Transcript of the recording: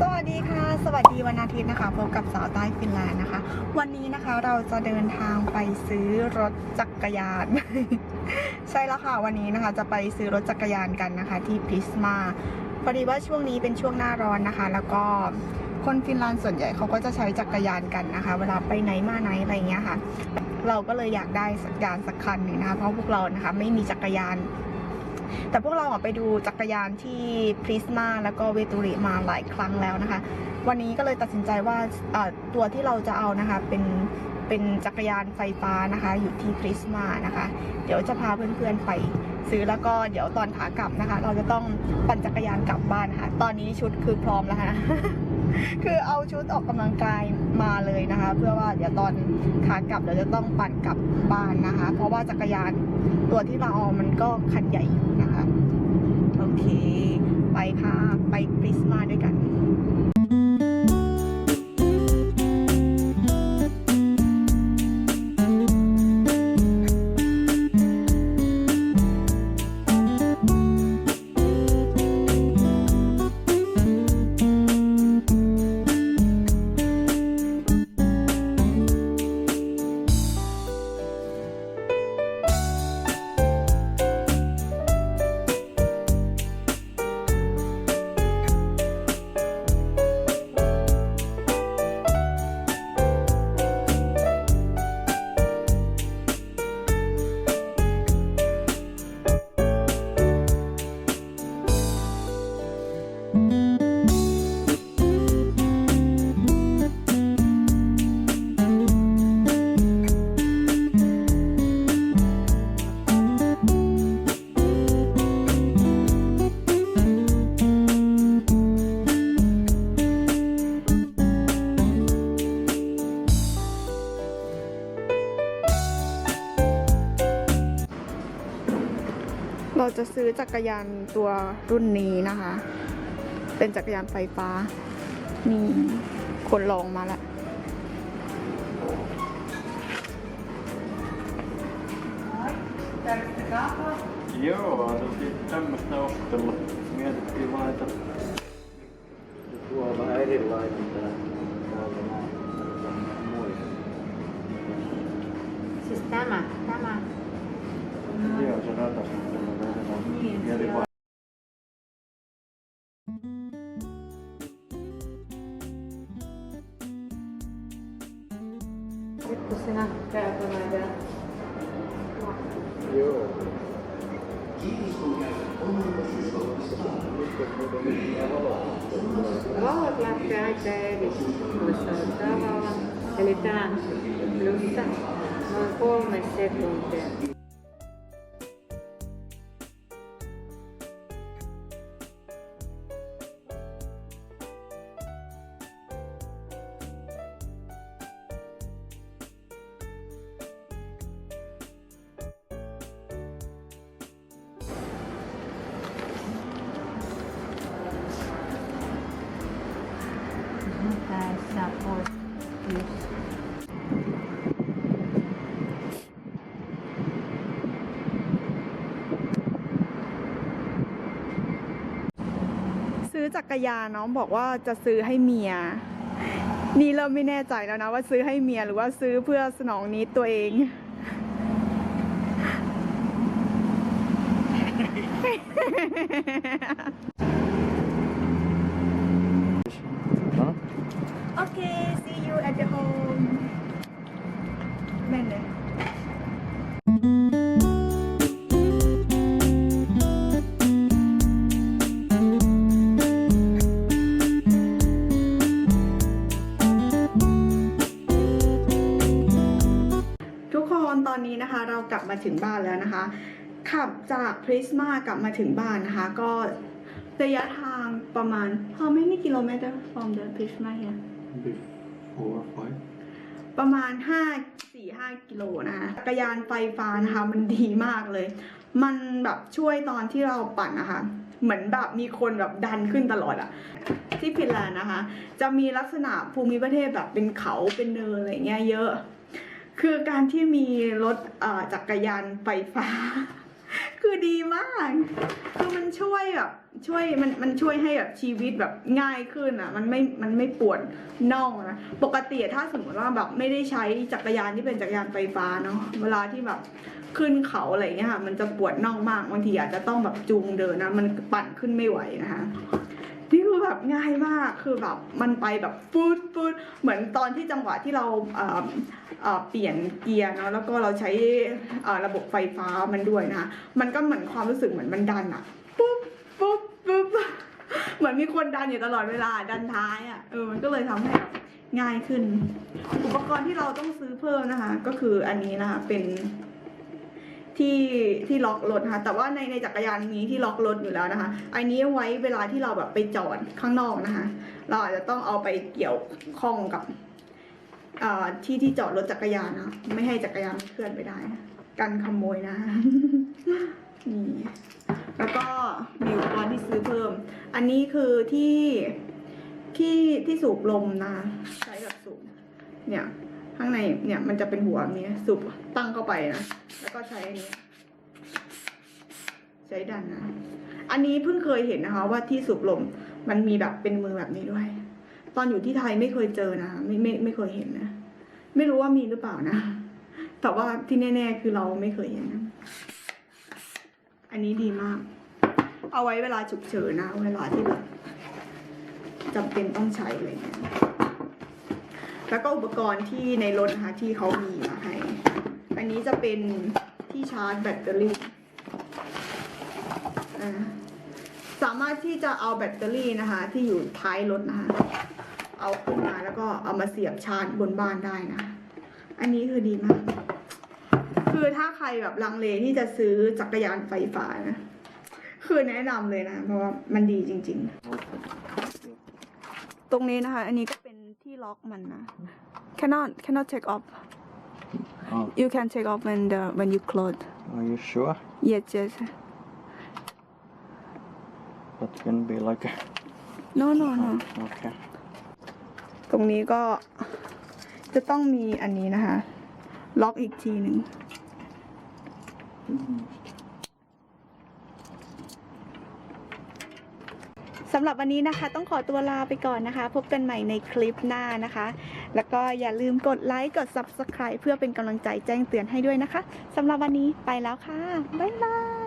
สวัสดีค่ะ สวัสดีวันอาทิตย์นะคะ พบกับสาวใต้ฟินแลนด์นะคะ วันนี้นะคะเราจะเดินทางไปซื้อรถจักรยาน ใช่แล้วค่ะ วันนี้นะคะจะไปซื้อรถจักรยานกันนะคะ ที่พิสมาพอดีว่าช่วงนี้เป็นช่วงหน้าร้อนนะคะ แล้วก็คนฟินแลนด์ส่วนใหญ่เขาก็จะใช้จักรยานกันนะคะ เวลาไปไหนมาไหนอะไรอย่างเงี้ยค่ะ เราก็เลยอยากได้สักรยานสักคันหนึ่งนะคะ เพราะพวกเรานะคะไม่มีจักรยาน แต่พวกเราไปดูจักรยานที่พริสมาแล้วก็เวตูริมาหลายครั้งแล้วนะคะ วันนี้ก็เลยตัดสินใจว่าตัวที่เราจะเอานะคะเป็นเป็นจักรยานไฟฟ้านะคะ อยู่ที่พริสมานะคะ เดี๋ยวจะพาเพื่อนๆไปซื้อแล้วก็เดี๋ยวตอนขากลับนะคะ เราจะต้องปั่นจักรยานกลับบ้านค่ะ ตอนนี้ชุดคือพร้อมแล้วค่ะคือเอาชุดออกกำลังกายมาเลยนะคะ เพื่อว่าเดี๋ยวตอนขากลับเราจะต้องปั่นกลับบ้านนะคะ เพราะว่าจักรยานตัวที่เราเอามันก็คันใหญ่อยู่ เค ไปค่ะ ไปคริสต์มาสด้วยกัน เราจะซื้อจักรยานตัวรุ่นนี้นะคะ เป็นจักรยานไฟฟ้า นี่คนลองมาแล้ว Joo, no siis tämmöistä ostella. Mietittiin vaan, että tuo on vähän erilainen tää. Täältä näin. Tämmöinen muista. Siis tämä, tämä. Joo, se ratas on semmoinen enemmän. Niin, Mietin joo. vaan. Vittu sinä käypä näitä. Joo. Valot lähtee aika eri. Eli tämä lyssä noin kolme sekuntia. Tässä pois. Just. ซื้อจักรยานน้องบอกว่าจะซื้อให้เมีย นี่เริ่มไม่แน่ใจแล้วนะว่าซื้อให้เมียหรือว่าซื้อเพื่อสนองนิดตัวเอง โอเค see you at the home แม่นเลยตอนนี้นะคะเรากลับมาถึงบ้านแล้วนะคะ ขับจากพริสมากลับมาถึงบ้านนะคะ ก็ระยะทางประมาณ how many kilometer from the Prisma here ประมาณ 5 4 5กิโลนะคะจักรยานไฟฟ้านะคะมันดีมากเลย มันแบบช่วยตอนที่เราปั่นนะคะ เหมือนแบบมีคนแบบดันขึ้นตลอดอะที่ฟินแลนด์นะคะ จะมีลักษณะภูมิประเทศแบบเป็นเขาเป็นเนินอะไรเงี้ยเยอะ คือการที่มีรถจักรยานไฟฟ้า คือดีมาก คือมันช่วยแบบช่วยมันมันช่วยให้แบบชีวิตแบบง่ายขึ้นอะ มันไม่มันไม่ปวดน่องนะปกติถ้าสมมติว่าแบบไม่ได้ใช้จักรยานที่เป็นจักรยานไฟฟ้าเนาะเวลาที่แบบขึ้นเขาอะไรเงี้ยค่ะมันจะปวดน่องมากบางทีอาจจะต้องแบบจูงเดินนะมันปั่นขึ้นไม่ไหวนะคะ นี่คือแบบง่ายมากคือแบบมันไปแบบฟูดฟูดเหมือนตอนที่จังหวะที่เราเอ่อเอ่อเปลี่ยนเกียร์เนาะแล้วก็เราใช้เอ่อระบบไฟฟ้ามันด้วยนะคะมันก็เหมือนความรู้สึกเหมือนมันดันอะปุ๊บปุ๊บปุ๊บเหมือนมีคนดันอยู่ตลอดเวลาดันท้ายอะเออมันก็เลยทำให้ง่ายขึ้น อุปกรณ์ที่เราต้องซื้อเพิ่มนะคะ ก็คืออันนี้นะคะเป็น ที่ที่ล็อกรถนะคะแต่ว่าในในจักรยานนี้ที่ล็อกรถอยู่แล้วนะคะ อันนี้ไว้เวลาที่เราแบบไปจอดข้างนอกนะคะ เราอาจจะต้องเอาไปเกี่ยวข้องกับอ่อที่ที่จอดรถจักรยานนะไม่ให้จักรยานเคลื่อนไปได้กันขโมยนะนี่แล้วก็มีอุปกรณ์ที่ซื้อเพิ่ม อันนี้คือที่ที่ที่สูบลมนะใช้แบบสูบเนี่ยข้างในเนี่ยมันจะเป็นหัวนี้สูบตั้งเข้าไปนะ แล้วก็ใช้อันนี้ ใช้ดันนะ อันนี้เพิ่งเคยเห็นนะคะ ว่าที่สูบลมมันมีแบบเป็นมือแบบนี้ด้วย ตอนอยู่ที่ไทยไม่เคยเจอนะไม่ไม่ไม่เคยเห็นนะ ไม่รู้ว่ามีหรือเปล่านะ แต่ว่าที่แน่ ๆ คือเราไม่เคยเห็นนะอันนี้ดีมาก เอาไว้เวลาฉุกเฉินนะ เวลาที่แบบจำเป็นต้องใช้อะไรเงี้ยแล้วก็อุปกรณ์ที่ในรถนะคะที่เขามีมาให้ อันนี้จะเป็นที่ชาร์จแบตเตอรี่สามารถที่จะเอาแบตเตอรี่นะคะ ที่อยู่ท้ายรถนะคะ เอาขึ้นมาแล้วก็เอามาเสียบชาร์จบนบ้านได้นะ อันนี้คือดีมาก คือถ้าใครแบบลังเลที่จะซื้อจักรยานไฟฟ้านะคือแนะนำเลยนะ เพราะว่ามันดีจริง ๆ ตรงนี้นะคะ อันนี้ก็เป็นที่ล็อกมันนะ cannot cannot take off Oh, you can take off when the when you close are you sure? yes yes That can be like a... no no no Okay. ตรงนี้ก็จะต้องมีอันนี้นะคะ ล็อกอีกทีหนึ่ง สำหรับวันนี้นะคะ ต้องขอตัวลาไปก่อนนะคะ พบกันใหม่ในคลิปหน้านะคะ แล้วก็อย่าลืมกดไลค์กด Subscribe เพื่อเป็นกำลังใจแจ้งเตือนให้ด้วยนะคะสำหรับวันนี้ไปแล้วค่ะ บ๊ายบาย